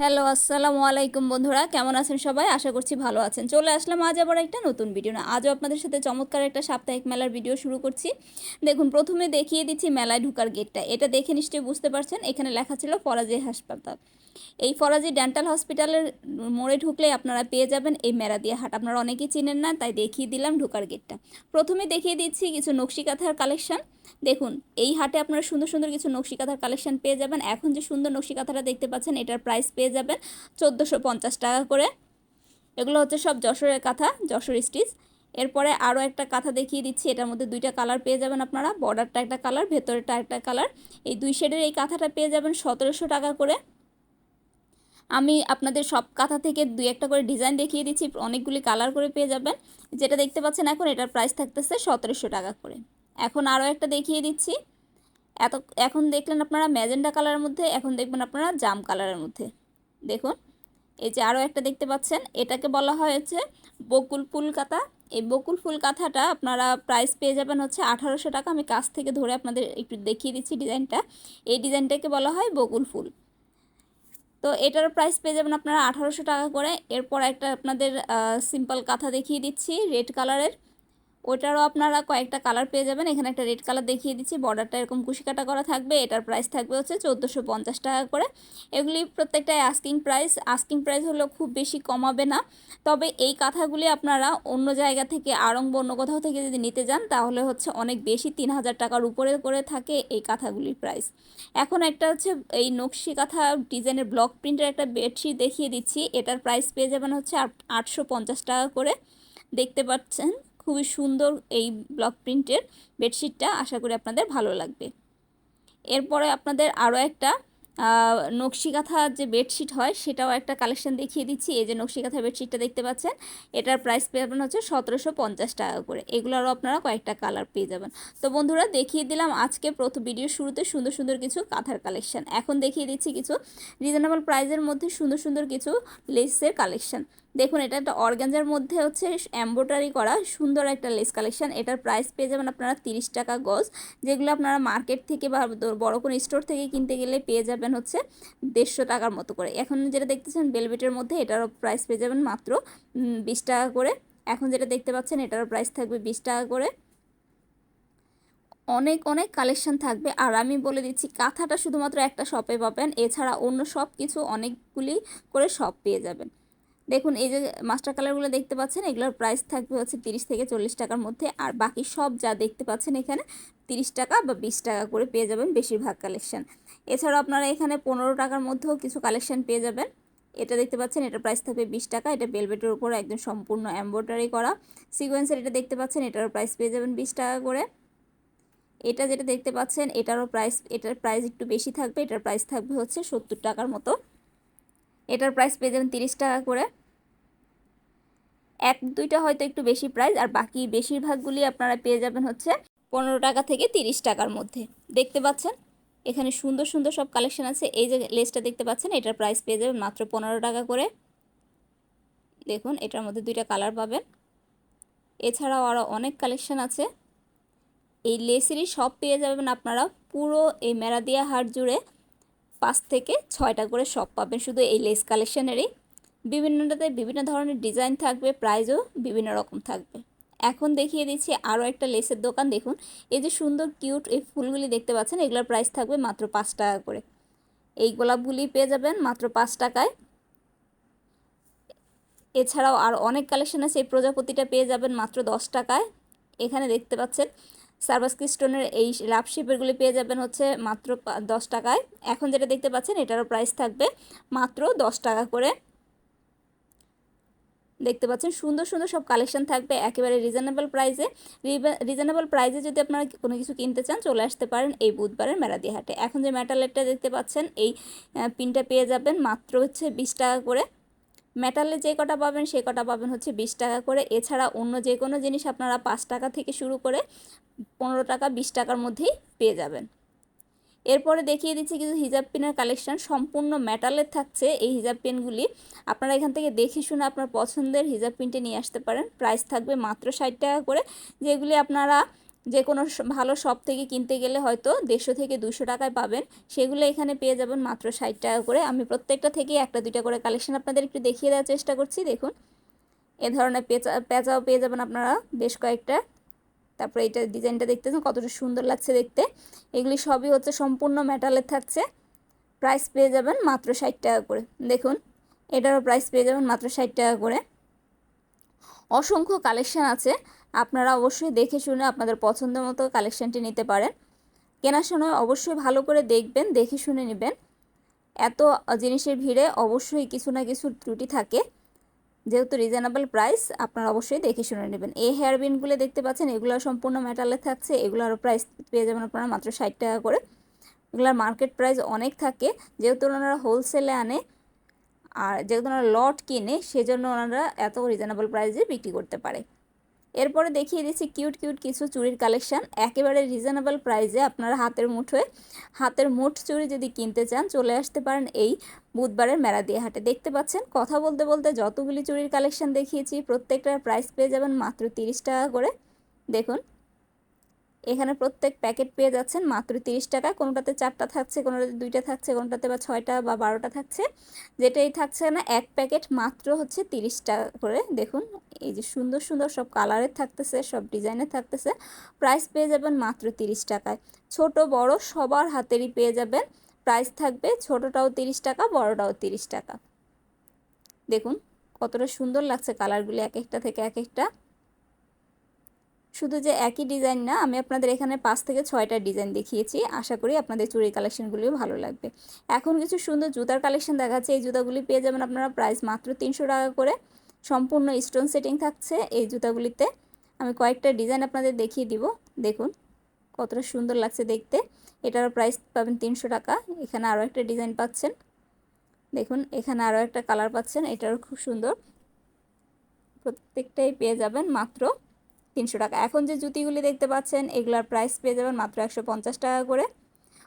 Hello, আসসালামু আলাইকুম বন্ধুরা, কেমন আছেন সবাই? আশা করছি ভালো আছেন। চলে আসলাম আজ আবার একটা নতুন ভিডিও না। আজও আপনাদের সাথে চমৎকার একটা সাপ্তাহিক মেলার ভিডিও শুরু করছি। দেখুন, প্রথমে দেখিয়ে দিচ্ছি মেলায় ঢুকার গেটটা এটা দেখে নিশ্চয়ই বুঝতে পারছেন, এখানে লেখা ছিল ফরাজি হাসপাতাল। এই ফরাজি ডেন্টাল হসপিটালের মোড়ে ঢুকলে আপনারা পেয়ে যাবেন এই মেরা দিয়ে হাট। আপনারা অনেকেই চিনেন না, তাই দেখিয়ে দিলাম ঢোকার গেটটা প্রথমে দেখিয়ে দিচ্ছি কিছু নকশি কাঁথার কালেকশন দেখুন, এই হাটে আপনারা সুন্দর সুন্দর কিছু নকশি কাঁথার কালেকশন পেয়ে যাবেন। এখন যে সুন্দর নকশি কাঁথাটা দেখতে পাচ্ছেন, এটার প্রাইস পেয়ে যাবেন চোদ্দোশো পঞ্চাশ টাকা করে। এগুলো হচ্ছে সব যশোরের কাঁথা, যশোর স্টিচ। এরপরে আরও একটা কাঁথা দেখিয়ে দিচ্ছি, এটার মধ্যে দুইটা কালার পেয়ে যাবেন আপনারা। বর্ডারটা একটা কালার, ভেতরেরটা একটা কালার। এই দুই শেডের এই কাঁথাটা পেয়ে যাবেন সতেরোশো টাকা করে। আমি আপনাদের সব কাঁথা থেকে দুই একটা করে ডিজাইন দেখিয়ে দিচ্ছি, অনেকগুলি কালার করে পেয়ে যাবেন। যেটা দেখতে পাচ্ছেন এখন এটার প্রাইস থাকতেছে সতেরোশো টাকা করে। এখন আরও একটা দেখিয়ে দিচ্ছি। এত, এখন দেখলেন আপনারা ম্যাজেন্ডা কালারের মধ্যে, এখন দেখবেন আপনারা জাম কালারের মধ্যে। দেখুন, এই যে আরও একটা দেখতে পাচ্ছেন, এটাকে বলা হয়েছে বকুল ফুল কাঁথা। এই বকুল ফুল কাঁথাটা আপনারা প্রাইস পেয়ে যাবেন হচ্ছে আঠারোশো টাকা। আমি কাছ থেকে ধরে আপনাদের একটু দেখিয়ে দিচ্ছি ডিজাইনটা। এই ডিজাইনটাকে বলা হয় বকুল ফুল। তো এটার প্রাইস পেয়ে যাবেন আপনারা আঠারোশো টাকা করে। এরপর একটা আপনাদের সিম্পল কাঁথা দেখিয়ে দিচ্ছি রেড কালারের ওটারও আপনারা কয়েকটা কালার পেয়ে যাবেন। এখানে একটা রেড কালার দেখিয়ে দিচ্ছি। বর্ডারটা এরকম কুশিকাটা করা থাকবে। এটার প্রাইস থাকবে হচ্ছে চোদ্দোশো পঞ্চাশ টাকা করে। এগুলি প্রত্যেকটাই আস্কিং প্রাইস আস্কিং প্রাইস হলেও খুব বেশি কমাবে না। তবে এই কাঁথাগুলি আপনারা অন্য জায়গা থেকে আরং অন্য কোথাও থেকে যদি নিতে যান, তাহলে হচ্ছে অনেক বেশি তিন হাজার টাকার উপরে করে থাকে এই কাঁথাগুলির প্রাইস এখন একটা হচ্ছে এই নকশি কাঁথা ডিজাইনের ব্লক প্রিন্টের একটা বেডশিট দেখিয়ে দিচ্ছি। এটার প্রাইস পেয়ে যাবেন হচ্ছে আটশো পঞ্চাশ টাকা করে। দেখতে পাচ্ছেন? খুবই সুন্দর এই ব্লক প্রিন্টের বেডশিটটা আশা করি আপনাদের ভালো লাগবে। এরপরে আপনাদের আরও একটা নকশি কাঁথা যে বেডশিট হয়, সেটাও একটা কালেকশন দেখিয়ে দিচ্ছি। এই যে নকশি কাঁথা বেডশিটটা দেখতে পাচ্ছেন, এটার প্রাইস পেয়ে যাবেন হচ্ছে সতেরোশো পঞ্চাশ টাকা করে। এগুলোরও আপনারা কয়েকটা কালার পেয়ে যাবেন। তো বন্ধুরা, দেখিয়ে দিলাম আজকে প্রথম ভিডিও শুরুতে সুন্দর সুন্দর কিছু কাঁথার কালেকশন এখন দেখিয়ে দিচ্ছি কিছু রিজনেবল প্রাইসের মধ্যে সুন্দর সুন্দর কিছু লেসের কালেকশন দেখুন, এটা একটা অর্গানজার মধ্যে হচ্ছে এম্ব্রয়ডারি করা সুন্দর একটা লেস কালেকশন এটার প্রাইস পেয়ে যাবেন আপনারা তিরিশ টাকা গজ, যেগুলো আপনারা মার্কেট থেকে বা বড় কোনো স্টোর থেকে কিনতে গেলে পেয়ে যাবেন হচ্ছে দেড়শো টাকার মতো করে। এখন যেটা দেখতেছেন বেলভেটের মধ্যে, এটারও প্রাইস পেয়ে যাবেন মাত্র বিশ টাকা করে। এখন যেটা দেখতে পাচ্ছেন, এটারও প্রাইস থাকবে বিশ টাকা করে। অনেক অনেক কালেকশন থাকবে। আর আমি বলে দিচ্ছি, কাঁথাটা শুধুমাত্র একটা শপে পাবেন। এছাড়া অন্য সব কিছু অনেকগুলি করে শপ পেয়ে যাবেন। দেখুন, এই যে মাস্টার কালারগুলো দেখতে পাচ্ছেন, এগুলোর প্রাইস থাকবে হচ্ছে তিরিশ থেকে চল্লিশ টাকার মধ্যে। আর বাকি সব যা দেখতে পাচ্ছেন এখানে, তিরিশ টাকা বা বিশ টাকা করে পেয়ে যাবেন বেশিরভাগ কালেকশন এছাড়াও আপনারা এখানে পনেরো টাকার মধ্যেও কিছু কালেকশন পেয়ে যাবেন। এটা দেখতে পাচ্ছেন এটা প্রাইস থাকবে বিশ টাকা। এটা বেলভেটের উপর একদম সম্পূর্ণ এম্ব্রয়ডারি করা। সিকোয়েন্সের এটা দেখতে পাচ্ছেন, এটারও প্রাইস পেয়ে যাবেন বিশ টাকা করে। এটা যেটা দেখতে পাচ্ছেন, এটারও প্রাইস এটার প্রাইস একটু বেশি থাকবে। এটার প্রাইস থাকবে হচ্ছে সত্তর টাকার মতো। এটার প্রাইস পেয়ে যাবেন তিরিশ টাকা করে। এক দুইটা হয়তো একটু বেশি প্রাইস আর বাকি বেশিরভাগগুলি আপনারা পেয়ে যাবেন হচ্ছে পনেরো টাকা থেকে তিরিশ টাকার মধ্যে। দেখতে পাচ্ছেন? এখানে সুন্দর সুন্দর সব কালেকশন আছে। এই যে লেসটা দেখতে পাচ্ছেন, এটার প্রাইস পেয়ে যাবেন মাত্র পনেরো টাকা করে। দেখুন, এটার মধ্যে দুইটা কালার পাবেন। এছাড়াও আরও অনেক কালেকশন আছে। এই লেসেরই সব পেয়ে যাবেন আপনারা পুরো এই মেরাদিয়া হাট জুড়ে। পাঁচ থেকে ছয়টা করে সব পাবেন। শুধু এই লেস কালেকশনেরই বিভিন্নটাতে বিভিন্ন ধরনের ডিজাইন থাকবে প্রাইজও বিভিন্ন রকম থাকবে। এখন দেখিয়ে দিচ্ছি আরও একটা লেসের দোকান। দেখুন, এই যে সুন্দর কিউট এই ফুলগুলি দেখতে পাচ্ছেন, এগুলোর প্রাইস থাকবে মাত্র পাঁচ টাকা করে। এই গোলাপগুলি পেয়ে যাবেন মাত্র পাঁচ টাকায়। এছাড়াও আর অনেক কালেকশন আছে, এই প্রজাপতিটা পেয়ে যাবেন মাত্র দশ টাকায়। এখানে দেখতে পাচ্ছেন সার্ভাস ক্রিস্টনের এই লাভ শেপেরগুলি পেয়ে যাবেন হচ্ছে মাত্র দশ টাকায়। এখন যেটা দেখতে পাচ্ছেন, এটারও প্রাইস থাকবে মাত্র দশ টাকা করে। দেখতে পাচ্ছেন, সুন্দর সুন্দর সব কালেকশন থাকবে একেবারে রিজনেবল প্রাইসে রিজনেবল প্রাইসে যদি আপনারা কোনো কিছু কিনতে চান, চলে আসতে পারেন এই বুধবারের মেরাদি হাটে এখন যে মেটালেরটা দেখতে পাচ্ছেন, এই পিনটা পেয়ে যাবেন মাত্র হচ্ছে বিশ টাকা করে। মেটালে যে কটা পাবেন, সে কটা পাবেন হচ্ছে বিশ টাকা করে। এছাড়া অন্য যে কোনো জিনিস আপনারা পাঁচ টাকা থেকে শুরু করে পনেরো টাকা, বিশ টাকার মধ্যেই পেয়ে যাবেন। এরপরে দেখিয়ে দিচ্ছি কিছু হিজাব পিনের কালেকশন। সম্পূর্ণ মেটালের থাকছে এই হিজাব পিনগুলি। আপনারা এখান থেকে দেখে শুনে আপনার পছন্দের হিজাব পিনটি নিয়ে আসতে পারেন। প্রাইস থাকবে মাত্র ষাট টাকা করে, যেগুলি আপনারা যে কোনো ভালো শপ থেকে কিনতে গেলে হয়তো দেড়শো থেকে দুশো টাকায় পাবেন। সেগুলো এখানে পেয়ে যাবেন মাত্র ষাট টাকা করে। আমি প্রত্যেকটা থেকে একটা, দুইটা করে কালেকশন আপনাদের একটু দেখিয়ে দেওয়ার চেষ্টা করছি, দেখুন। এ ধরনের পেঁচা, পেঁচাও পেয়ে যাবেন আপনারা বেশ কয়েকটা। তারপরে এইটা ডিজাইনটা দেখতেছেন, কতটা সুন্দর লাগছে দেখতে। এগুলি সবই হচ্ছে সম্পূর্ণ মেটালের থাকছে। প্রাইস পেয়ে যাবেন মাত্র ষাট টাকা করে। দেখুন, এটারও প্রাইস পেয়ে যাবেন মাত্র ষাট টাকা করে। অসংখ্য কালেকশান আছে। আপনারা অবশ্যই দেখে শুনে আপনাদের পছন্দ মতো কালেকশানটি নিতে পারেন। কেনার সময় অবশ্যই ভালো করে দেখবেন, দেখে শুনে নেবেন। এত জিনিসের ভিড়ে অবশ্যই কিছু না কিছু ত্রুটি থাকে। যেহেতু রিজনেবল প্রাইস আপনারা অবশ্যই দেখে শুনে নেবেন। এই হেয়ার বিনগুলো দেখতে পাচ্ছেন, এগুলো সম্পূর্ণ মেটালে থাকছে। এগুলোরও প্রাইস পেয়ে যাবেন আপনারা মাত্র ষাট টাকা করে। এগুলোর মার্কেট প্রাইস অনেক থাকে। যেহেতু ওনারা হোলসেলে আনে আর যেহেতু ওনারা লট কিনে, সেজন্য ওনারা এত রিজনেবল প্রাইসে বিক্রি করতে পারে। এরপরে দেখিয়ে দিচ্ছি কিউট কিউট কিছু চুড়ির কালেকশান একেবারে রিজনেবল প্রাইসে আপনারা হাতের মুঠোয়, হাতের মুঠ চুড়ি যদি কিনতে চান, চলে আসতে পারেন এই বুধবারের মেলা দিয়ে হাটে। দেখতে পাচ্ছেন, কথা বলতে বলতে যতগুলি চুড়ির কালেকশন দেখিয়েছি, প্রত্যেকটার প্রাইস পেয়ে যাবেন মাত্র তিরিশ টাকা করে। দেখুন এখানে প্রত্যেক প্যাকেট পেয়ে যাচ্ছেন মাত্র তিরিশ টাকা। কোনোটাতে চারটা থাকছে, কোনোটাতে দুইটা থাকছে, কোনোটাতে বা ছয়টা বা বারোটা থাকছে। যেটাই থাকছে না, এক প্যাকেট মাত্র হচ্ছে তিরিশ টাকা করে। দেখুন, এই যে সুন্দর সুন্দর সব কালারের থাকতেছে, সব ডিজাইনের থাকতেছে। প্রাইস পেয়ে যাবেন মাত্র তিরিশ টাকায়। ছোট, বড় সবার হাতেরই পেয়ে যাবেন। প্রাইস থাকবে ছোটটাও তিরিশ টাকা, বড়টাও তিরিশ টাকা। দেখুন, কতটা সুন্দর লাগছে কালারগুলি এক একটা থেকে এক একটা। শুধু যে একই ডিজাইন না, আমি আপনাদের এখানে পাঁচ থেকে ছয়টা ডিজাইন দেখিয়েছি। আশা করি আপনাদের চুড়ির কালেকশনগুলিও ভালো লাগবে। এখন কিছু সুন্দর জুতার কালেকশন দেখাচ্ছে। এই জুতাগুলি পেয়ে যাবেন আপনারা প্রাইস মাত্র তিনশো টাকা করে। সম্পূর্ণ স্টোন সেটিং থাকছে এই জুতাগুলিতে। আমি কয়েকটা ডিজাইন আপনাদের দেখিয়ে দিব। দেখুন, কতটা সুন্দর লাগছে দেখতে। এটারও প্রাইস পাবেন তিনশো টাকা। এখানে আরও একটা ডিজাইন পাচ্ছেন। দেখুন, এখানে আরও একটা কালার পাচ্ছেন। এটারও খুব সুন্দর। প্রত্যেকটাই পেয়ে যাবেন মাত্র তিনশো টাকা। এখন যে জুতিগুলি দেখতে পাচ্ছেন, এগুলোর প্রাইস পেয়ে যাবেন মাত্র একশো পঞ্চাশ টাকা করে।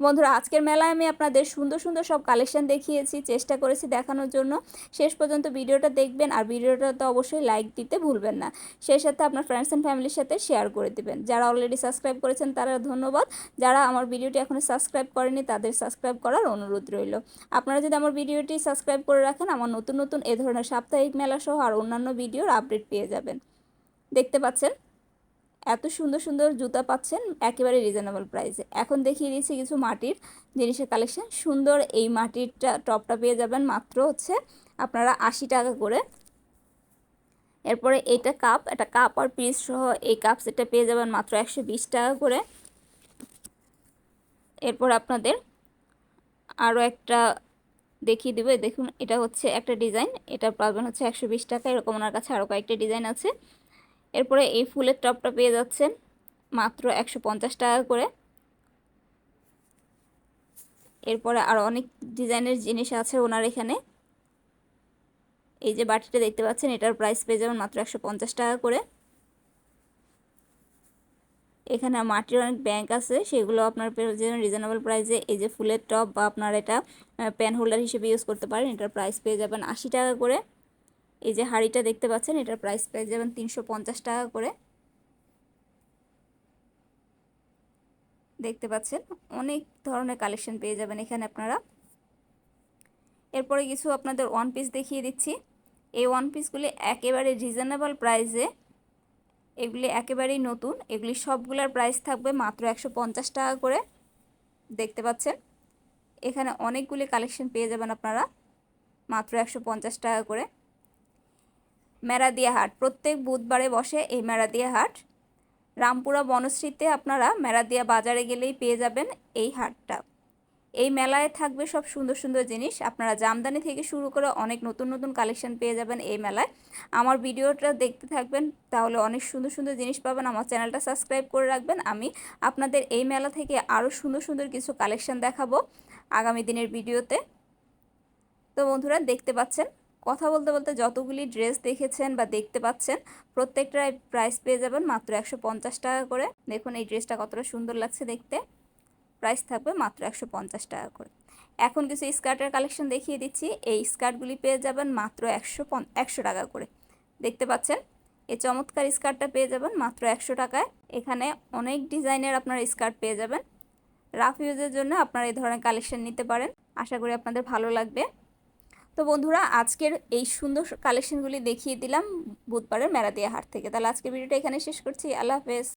বন্ধুরা, আজকের মেলায় আমি আপনাদের সুন্দর সুন্দর সব কালেকশন দেখিয়েছি, চেষ্টা করেছি দেখানোর জন্য। শেষ পর্যন্ত ভিডিওটা দেখবেন আর ভিডিওটা তো অবশ্যই লাইক দিতে ভুলবেন না। সেই সাথে আপনার ফ্রেন্ডস অ্যান্ড ফ্যামিলির সাথে শেয়ার করে দেবেন। যারা অলরেডি সাবস্ক্রাইব করেছেন, তারা ধন্যবাদ। যারা আমার ভিডিওটি এখনও সাবস্ক্রাইব করেনি, তাদের সাবস্ক্রাইব করার অনুরোধ রইল। আপনারা যদি আমার ভিডিওটি সাবস্ক্রাইব করে রাখেন, আমার নতুন নতুন এ ধরনের সাপ্তাহিক মেলা সহ আর অন্যান্য ভিডিওর আপডেট পেয়ে যাবেন। দেখতে পাচ্ছেন? এত সুন্দর সুন্দর জুতা পাচ্ছেন একেবারে রিজনেবল প্রাইসে এখন দেখিয়ে দিয়েছি কিছু মাটির জিনিসের কালেকশন সুন্দর এই মাটিরটা, টপটা পেয়ে যাবেন মাত্র হচ্ছে আপনারা আশি টাকা করে। এরপরে এটা কাপ একটা কাপ আর পিস সহ এই কাপ সেটা পেয়ে যাবেন মাত্র একশো বিশ টাকা করে। এরপর আপনাদের আরও একটা দেখিয়ে দেবে। দেখুন, এটা হচ্ছে একটা ডিজাইন এটা পাবেন হচ্ছে একশো বিশ টাকা। এরকম ওনার কাছে আরও কয়েকটা ডিজাইন আছে। এরপরে এই ফুলের টপটা পেয়ে যাচ্ছেন মাত্র একশো পঞ্চাশ টাকা করে। এরপরে আরও অনেক ডিজাইনের জিনিস আছে ওনার এখানে। এই যে বাটিটা দেখতে পাচ্ছেন, এটার প্রাইস পেয়ে যাবেন মাত্র একশো পঞ্চাশ টাকা করে। এখানে মাটির অনেক ব্যাংক আছে, সেগুলো আপনার রিজনেবল প্রাইসে এই যে ফুলের টপ বা আপনার এটা পেন হোল্ডার হিসেবে ইউজ করতে পারেন, এটার প্রাইস পেয়ে যাবেন আশি টাকা করে। এই যে হাড়িটা দেখতে পাচ্ছেন, এটার প্রাইস পেয়ে যাবেন তিনশো পঞ্চাশ টাকা করে। দেখতে পাচ্ছেন, অনেক ধরনের কালেকশন পেয়ে যাবেন এখানে আপনারা। এরপরে কিছু আপনাদের ওয়ান পিস দেখিয়ে দিচ্ছি। এই ওয়ান পিসগুলি একেবারে রিজনেবল প্রাইসে এগুলি একেবারেই নতুন, এগুলি সবগুলোর প্রাইস থাকবে মাত্র একশো পঞ্চাশ টাকা করে। দেখতে পাচ্ছেন, এখানে অনেকগুলি কালেকশন পেয়ে যাবেন আপনারা, মাত্র একশো পঞ্চাশ টাকা করে। মেরাদিয়া হাট প্রত্যেক বুধবারে বসে এই মেরাদিয়া হাট রামপুরা বনশ্রীতে আপনারা মেরাদিয়া বাজারে গেলেই পেয়ে যাবেন এই হাটটা। এই মেলায় থাকবে সব সুন্দর সুন্দর জিনিস। আপনারা জামদানি থেকে শুরু করে অনেক নতুন নতুন কালেকশন পেয়ে যাবেন এই মেলায়। আমার ভিডিওটা দেখতে থাকবেন, তাহলে অনেক সুন্দর সুন্দর জিনিস পাবেন। আমার চ্যানেলটা সাবস্ক্রাইব করে রাখবেন। আমি আপনাদের এই মেলা থেকে আরও সুন্দর সুন্দর কিছু কালেকশন দেখাবো আগামী দিনের ভিডিওতে। তো বন্ধুরা, দেখতে পাচ্ছেন কথা বলতে বলতে যতগুলি ড্রেস দেখেছেন বা দেখতে পাচ্ছেন প্রত্যেকটার প্রাইস পেয়ে যাবেন মাত্র একশো পঞ্চাশ টাকা করে। দেখুন এই ড্রেসটা কতটা সুন্দর লাগছে দেখতে। প্রাইস থাকবে মাত্র একশো পঞ্চাশ টাকা করে। এখন কিছু স্কার্টের কালেকশন দেখিয়ে দিচ্ছি। এই স্কার্টগুলি পেয়ে যাবেন মাত্র একশো একশো টাকা করে। দেখতে পাচ্ছেন? এই চমৎকার স্কার্টটা পেয়ে যাবেন মাত্র একশো টাকায়। এখানে অনেক ডিজাইনের আপনারা স্কার্ট পেয়ে যাবেন। রাফ ইউজের জন্য আপনারা এই ধরনের কালেকশন নিতে পারেন। আশা করি আপনাদের ভালো লাগবে। তো বন্ধুরা, আজকের এই সুন্দর কালেকশনগুলি দেখিয়ে দিলাম বুধবারের মেরাদিয়া হাট থেকে। তাহলে আজকের ভিডিওটা এখানে শেষ করছি। আল্লাহ হাফেজ।